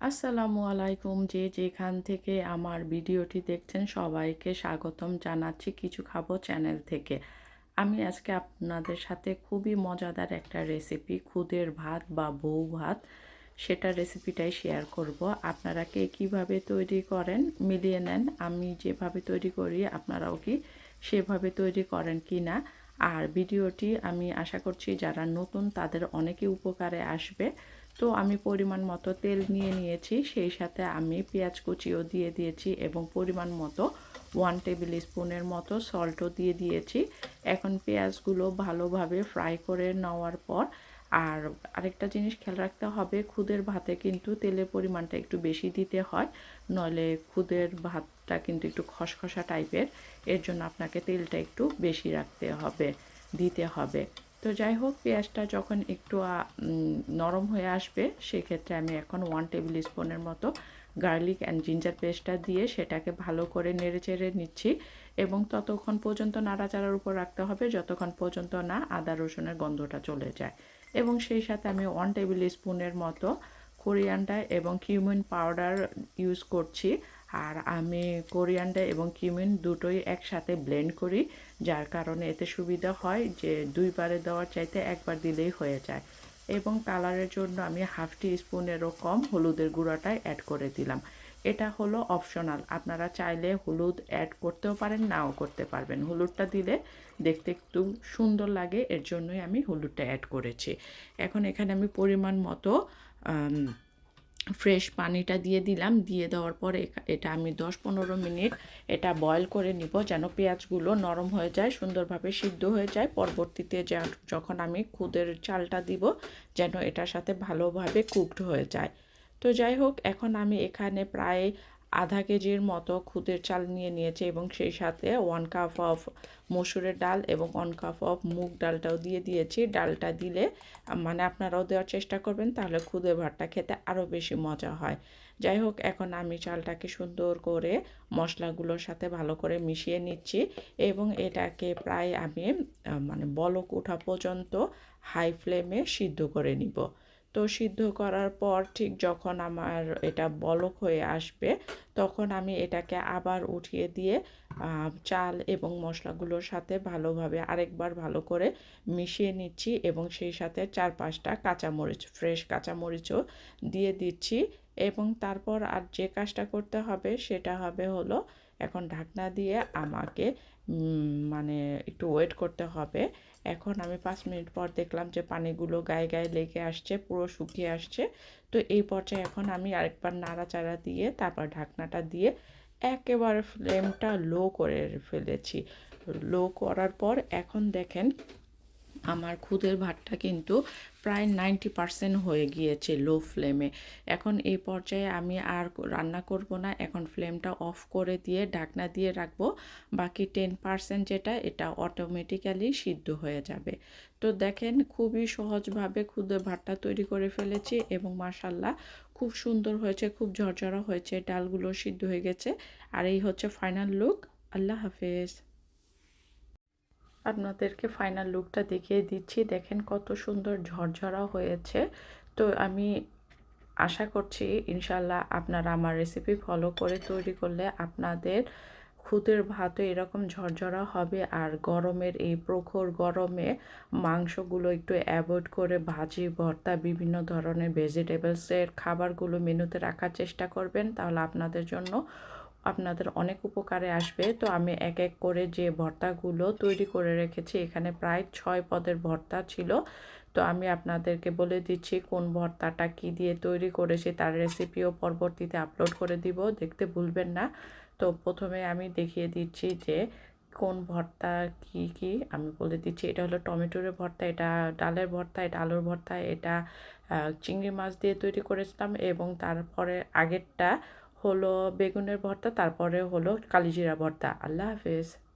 আসসালামু আলাইকুম যে যেখান থেকে আমার ভিডিওটি দেখছেন সবাইকে স্বাগতম জানাচ্ছি কিছু খাব চ্যানেল থেকে। আমি আজকে আপনাদের সাথে খুবই মজাদার একটা রেসিপি খুদের ভাত বা বউ ভাত। সেটা রেসিপিটাই শেয়ার করব। আপনারা কে কীভাবে তৈরি করেন মিলিয়ে নেন। আমি যেভাবে তৈরি করি, আপনারাও কি সেভাবে তৈরি করেন কি না আর ভিডিওটি আমি আশা করছি যারা নতুন তাদের অনেকই উপকারে আসবে। তো আমি পরিমাণ মতো তেল নিয়ে নিয়েছি, সেই সাথে আমি পেঁয়াজ কুচিও দিয়ে দিয়েছি এবং পরিমাণ মতো ওয়ান টেবিল স্পুনের মতো সল্টও দিয়ে দিয়েছি। এখন পেঁয়াজগুলো ভালোভাবে ফ্রাই করে নেওয়ার পর, আর আরেকটা জিনিস খেয়াল রাখতে হবে, খুদের ভাতে কিন্তু তেলের পরিমাণটা একটু বেশি দিতে হয়, নইলে খুদের ভাতটা কিন্তু একটু খসখসা টাইপের এর জন্য আপনাকে তেলটা একটু বেশি রাখতে হবে, দিতে হবে। তো যাই হোক, পেঁয়াজটা যখন একটু নরম হয়ে আসবে, সেক্ষেত্রে আমি এখন ওয়ান টেবিল স্পুনের মতো গার্লিক অ্যান্ড জিঞ্জার পেস্টটা দিয়ে সেটাকে ভালো করে নেড়ে চেড়ে নিচ্ছি এবং ততক্ষণ পর্যন্ত নাড়াচাড়ার উপর রাখতে হবে, যতক্ষণ পর্যন্ত না আদা রসুনের গন্ধটা চলে যায়। এবং সেই সাথে আমি ওয়ান টেবিল স্পুনের মতো কোরিয়ানটা এবং কিউমিন পাউডার ইউজ করছি। আর আমি কোরিয়ানটা এবং কিউমিন দুটোই একসাথে ব্লেন্ড করি, যার কারণে এতে সুবিধা হয় যে দুইবারে দেওয়ার চাইতে একবার দিলেই হয়ে যায়। এবং কালারের জন্য আমি হাফ টি স্পুনেরও কম হলুদের গুঁড়াটাই অ্যাড করে দিলাম। এটা হলো অপশনাল আপনারা চাইলে হলুদ অ্যাড করতেও পারেন, নাও করতে পারবেন। হলুদটা দিলে দেখতে একটু সুন্দর লাগে, এর জন্যই আমি হলুদটা অ্যাড করেছি। এখন এখানে আমি পরিমাণ মতো ফ্রেশ পানিটা দিয়ে দিলাম। দিয়ে দেওয়ার পরে এটা আমি দশ পনেরো মিনিট এটা বয়ল করে নিব যেন পেঁয়াজগুলো নরম হয়ে যায়, সুন্দরভাবে সিদ্ধ হয়ে যায়। পরবর্তীতে যখন আমি খুদের চালটা দিব যেন এটার সাথে ভালোভাবে কুকড হয়ে যায়। তো যাই হোক, এখন আমি এখানে প্রায় আধা কেজির মতো খুদের চাল নিয়ে নিয়েছে এবং সেই সাথে ওয়ান কাপ অফ মসুরের ডাল এবং ওয়ান কাপ অফ মুগ ডালটাও দিয়ে দিয়েছি। ডালটা দিলে মানে আপনারাও দেওয়ার চেষ্টা করবেন, তাহলে খুদে ভাতটা খেতে আরও বেশি মজা হয়। যাই হোক, এখন আমি চালটাকে সুন্দর করে মশলাগুলোর সাথে ভালো করে মিশিয়ে নিচ্ছি এবং এটাকে প্রায় আমি মানে বলক ওঠা পর্যন্ত হাই ফ্লেমে সিদ্ধ করে নিব। তো সিদ্ধ করার পর ঠিক যখন আমার এটা বলক হয়ে আসবে, তখন আমি এটাকে আবার উঠিয়ে দিয়ে চাল এবং মশলাগুলোর সাথে ভালোভাবে আরেকবার ভালো করে মিশিয়ে নিচ্ছি এবং সেই সাথে চার পাঁচটা কাঁচামরিচ, ফ্রেশ কাঁচামরিচও দিয়ে দিচ্ছি এবং তারপর আর যে কাজটা করতে হবে সেটা হবে হলো এখন ঢাকনা দিয়ে আমাকে মানে একটু ওয়েট করতে হবে। এখন আমি পাঁচ মিনিট পর দেখলাম যে পানিগুলো গায়ে গায়ে লেগে আসছে, পুরো শুকিয়ে আসছে। তো এই পর্যায়ে এখন আমি আরেকবার নাড়াচাড়া দিয়ে, তারপর ঢাকনাটা দিয়ে একেবারে ফ্লেমটা লো করে ফেলেছি। লো করার পর এখন দেখেন আমার খুদের ভাতটা কিন্তু প্রায় নাইনটি পারসেন্ট হয়ে গিয়েছে লো ফ্লেমে এখন এই পর্যায়ে আমি আর রান্না করব না, এখন ফ্লেমটা অফ করে দিয়ে ঢাকনা দিয়ে রাখব। বাকি টেন পারসেন্ট যেটা, এটা অটোমেটিক্যালি সিদ্ধ হয়ে যাবে। তো দেখেন, খুবই সহজভাবে খুদের ভাতটা তৈরি করে ফেলেছি এবং মাসাল্লাহ খুব সুন্দর হয়েছে, খুব ঝরঝরা হয়েছে, ডালগুলো সিদ্ধ হয়ে গেছে। আর এই হচ্ছে ফাইনাল লুক আল্লাহ হাফেজ। আপনাদেরকে ফাইনাল লুকটা দেখিয়ে দিচ্ছি। দেখেন কত সুন্দর ঝরঝরা হয়েছে। তো আমি আশা করছি ইনশাল্লাহ আপনারা আমার রেসিপি ফলো করে তৈরি করলে আপনাদের খুদের ভাতও এরকম ঝরঝরা হবে। আর গরমের এই প্রখর গরমে মাংসগুলো একটু অ্যাভয়েড করে ভাজি, ভর্তা, বিভিন্ন ধরনের ভেজিটেবলসের খাবারগুলো মেনুতে রাখার চেষ্টা করবেন। তাহলে আপনাদের জন্য আপনাদের অনেক উপকারে আসবে। তো আমি এক এক করে যে ভর্তাগুলো তৈরি করে রেখেছি, এখানে প্রায় ছয় পদের ভর্তা ছিল। তো আমি আপনাদেরকে বলে দিচ্ছি কোন ভর্তাটা কি দিয়ে তৈরি করেছি, তার রেসিপিও পরবর্তীতে আপলোড করে দিব, দেখতে ভুলবেন না। তো প্রথমে আমি দেখিয়ে দিচ্ছি যে কোন ভর্তা কি কি, আমি বলে দিচ্ছি এটা হলো টমেটোর ভর্তা, এটা ডালের ভর্তা, এটা আলুর ভর্তা, এটা চিংড়ি মাছ দিয়ে তৈরি করেছিলাম এবং তারপরে আগেরটা হলো বেগুনের ভর্তা তারপরে হলো কালিজিরা ভর্তা। আল্লাহ হাফেজ।